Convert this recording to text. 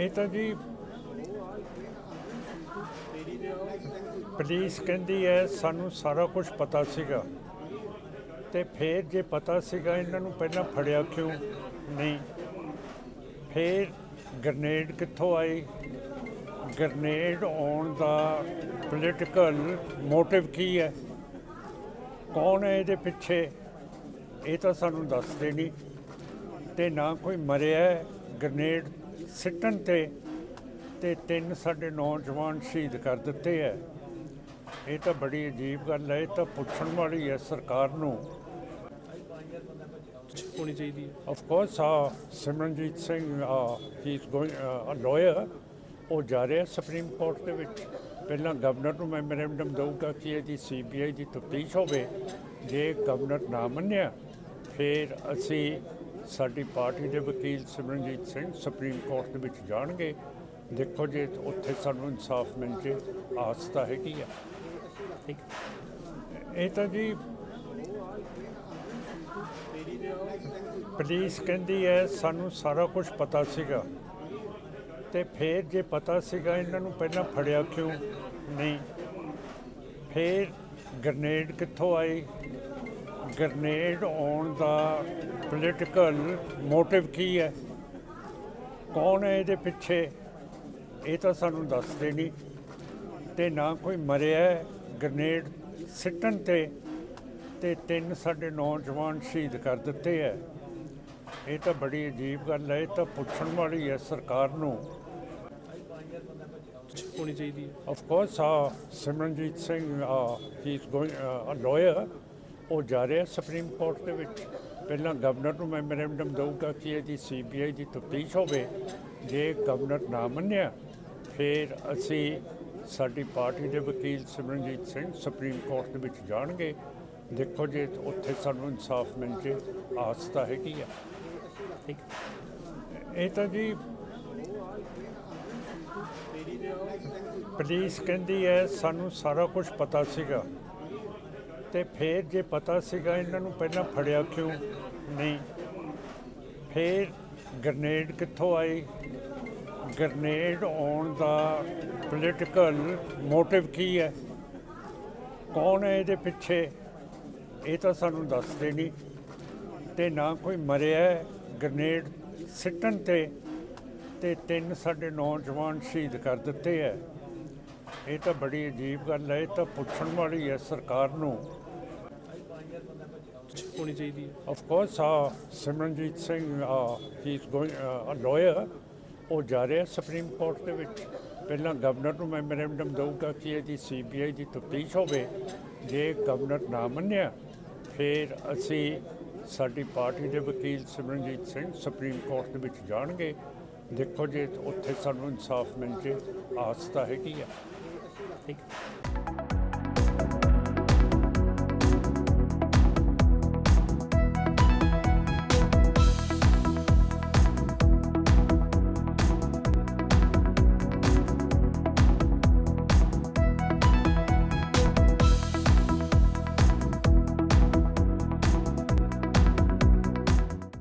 ਇਹ ਤਾਂ ਜੀ ਪੁਲਿਸ ਕਹਿੰਦੀ ਹੈ, ਸਾਨੂੰ ਸਾਰਾ ਕੁਝ ਪਤਾ ਸੀਗਾ। ਤੇ ਫਿਰ ਜੇ ਪਤਾ ਸੀਗਾ, ਇਹਨਾਂ ਨੂੰ ਪਹਿਲਾਂ ਫੜਿਆ ਕਿਉਂ ਨਹੀਂ? ਫਿਰ ਗ੍ਰਨੇਡ ਕਿੱਥੋਂ ਆਈ ਗ੍ਰਨੇਡ ਆਉਣ ਦਾ ਪੋਲੀਟੀਕਲ ਮੋਟਿਵ ਕੀ ਹੈ? ਕੌਣ ਹੈ ਇਹਦੇ ਪਿੱਛੇ? ਇਹ ਤਾਂ ਸਾਨੂੰ ਦੱਸਦੇ ਨਹੀਂ। ਤੇ ਨਾ ਕੋਈ ਮਰਿਆ ਹੈ ਗ੍ਰਨੇਡ ਸਿੱਟਣ ਤੇ ਤੇ ਤਿੰਨ ਸਾਡੇ ਨੌਜਵਾਨ ਸ਼ਹੀਦ ਕਰ ਦਿੱਤੇ ਹੈ ਇਹ ਤਾਂ ਬੜੀ ਅਜੀਬ ਗੱਲ ਹੈ ਇਹ ਤਾਂ ਪੁੱਛਣ ਵਾਲੀ ਹੈ ਸਰਕਾਰ ਨੂੰ। ਹੋਣੀ ਚਾਹੀਦੀ ਹੈ ਆਫ ਕੋਰਸ ਆ Simranjit Singh he is going a liar ਉਹ ਜਾ ਰਿਹਾ ਸੁਪਰੀਮ ਕੋਰਟ ਦੇ ਵਿੱਚ। ਪਹਿਲਾਂ ਗਵਰਨਰ ਨੂੰ ਮੈਮੋਰੈਂਡਮ ਦਊਗਾ ਕਿ ਇਹਦੀ ਸੀਬੀਆਈ ਦੀ ਤਫਤੀਸ਼ ਹੋਵੇ। ਜੇ ਗਵਰਨਰ ਨਾ ਮੰਨਿਆ ਫਿਰ ਅਸੀਂ ਸਾਡੀ ਪਾਰਟੀ ਦੇ ਵਕੀਲ ਸਿਮਰਨਜੀਤ ਸਿੰਘ ਸੁਪਰੀਮ ਕੋਰਟ ਦੇ ਵਿੱਚ ਜਾਣਗੇ। ਦੇਖੋ ਜੇ ਉੱਥੇ ਸਾਨੂੰ ਇਨਸਾਫ ਮਿਲ ਜੇ ਆਸ ਤਾਂ ਹੈਗੀ ਆ। ਠੀਕ। ਇਹ ਤਾਂ ਜੀ ਪੁਲਿਸ ਕਹਿੰਦੀ ਹੈ ਸਾਨੂੰ ਸਾਰਾ ਕੁਝ ਪਤਾ ਸੀਗਾ। ਤੇ ਫਿਰ ਜੇ ਪਤਾ ਸੀਗਾ ਇਹਨਾਂ ਨੂੰ ਪਹਿਲਾਂ ਫੜਿਆ ਕਿਉਂ ਨਹੀਂ? ਫਿਰ ਗ੍ਰਨੇਡ ਕਿੱਥੋਂ ਆਈ? ਗ੍ਰਨੇਡ ਆਉਣ ਦਾ ਪੋਲੀਟੀਕਲ ਮੋਟਿਵ ਕੀ ਹੈ? ਕੌਣ ਹੈ ਇਹਦੇ ਪਿੱਛੇ? ਇਹ ਤਾਂ ਸਾਨੂੰ ਦੱਸਦੇ ਨਹੀਂ। ਤੇ ਨਾ ਕੋਈ ਮਰਿਆ ਗ੍ਰਨੇਡ ਸਿੱਟਣ ਤੇ ਤੇ ਤਿੰਨ ਸਾਡੇ ਨੌਜਵਾਨ ਸ਼ਹੀਦ ਕਰ ਦਿੱਤੇ ਹੈ। ਇਹ ਤਾਂ ਬੜੀ ਅਜੀਬ ਗੱਲ ਹੈ ਇਹ ਤਾਂ ਪੁੱਛਣ ਵਾਲੀ ਹੈ ਸਰਕਾਰ ਨੂੰ। ਹੋਣੀ ਚਾਹੀਦੀ ਹੈ। ਆਫ ਕੋਰਸ ਆ Simranjit Singh he is going a liar ਉਹ ਜਾ ਰਿਹਾ ਸੁਪਰੀਮ ਕੋਰਟ ਦੇ ਵਿੱਚ। ਪਹਿਲਾਂ ਗਵਰਨਰ ਨੂੰ ਮੈਮੋਰੈਂਡਮ ਦਊਗਾ ਕਿ ਇਹਦੀ ਸੀਬੀਆਈ ਦੀ ਤਫਤੀਸ਼ ਹੋਵੇ। ਜੇ ਗਵਰਨਰ ਨਾ ਮੰਨਿਆ ਫਿਰ ਅਸੀਂ ਸਾਡੀ ਪਾਰਟੀ ਦੇ ਵਕੀਲ ਸਿਮਰਨਜੀਤ ਸਿੰਘ ਸੁਪਰੀਮ ਕੋਰਟ ਦੇ ਵਿੱਚ ਜਾਣਗੇ। ਦੇਖੋ ਜੇ ਉੱਥੇ ਸਾਨੂੰ ਇਨਸਾਫ ਮਿਲ ਜੇ ਆਸ ਤਾਂ ਹੈਗੀ ਆ। ਠੀਕ। ਇਹ ਤਾਂ ਜੀ ਪੁਲਿਸ ਕਹਿੰਦੀ ਹੈ ਸਾਨੂੰ ਸਾਰਾ ਕੁਝ ਪਤਾ ਸੀਗਾ। ਤੇ ਫਿਰ ਜੇ ਪਤਾ ਸੀਗਾ ਇਹਨਾਂ ਨੂੰ ਪਹਿਲਾਂ ਫੜਿਆ ਕਿਉਂ ਨਹੀਂ, ਫਿਰ ਗ੍ਰਨੇਡ ਕਿੱਥੋਂ ਆਈ ਗ੍ਰਨੇਡ ਆਉਣ ਦਾ ਪੋਲੀਟੀਕਲ ਮੋਟਿਵ ਕੀ ਹੈ? ਕੌਣ ਹੈ ਇਹਦੇ ਪਿੱਛੇ? ਇਹ ਤਾਂ ਸਾਨੂੰ ਦੱਸਦੇ ਨਹੀਂ ਤੇ ਨਾ ਕੋਈ ਮਰਿਆ ਹੈ ਗ੍ਰਨੇਡ ਸਿੱਟਣ ਤੇ ਤੇ ਤਿੰਨ ਸਾਡੇ ਨੌਜਵਾਨ ਸ਼ਹੀਦ ਕਰ ਦਿੱਤੇ ਹੈ। ਇਹ ਤਾਂ ਬੜੀ ਅਜੀਬ ਗੱਲ ਹੈ ਇਹ ਤਾਂ ਪੁੱਛਣ ਵਾਲੀ ਹੈ ਸਰਕਾਰ ਨੂੰ। ਹੋਣੀ ਚਾਹੀਦੀ ਹੈ। ਆਫ ਕੋਰਸ ਆ Simranjit Singh he is going a liar ਉਹ ਜਾ ਰਿਹਾ ਸੁਪਰੀਮ ਕੋਰਟ ਦੇ ਵਿੱਚ। ਪਹਿਲਾਂ ਗਵਰਨਰ ਨੂੰ ਮੈਮੋਰੈਂਡਮ ਦਊਗਾ ਕਿ ਇਹਦੀ ਸੀਬੀਆਈ ਦੀ ਤਫਤੀਸ਼ ਹੋਵੇ। ਜੇ ਗਵਰਨਰ ਨਾ ਮੰਨਿਆ ਫਿਰ ਅਸੀਂ ਸਾਡੀ ਪਾਰਟੀ ਦੇ ਵਕੀਲ ਸਿਮਰਨਜੀਤ ਸਿੰਘ ਸੁਪਰੀਮ ਕੋਰਟ ਦੇ ਵਿੱਚ ਜਾਣਗੇ। ਦੇਖੋ ਜੇ ਉੱਥੇ ਸਾਨੂੰ ਇਨਸਾਫ ਮਿਲ ਜੇ ਆਸ ਤਾਂ ਹੈਗੀ ਆ। ਠੀਕ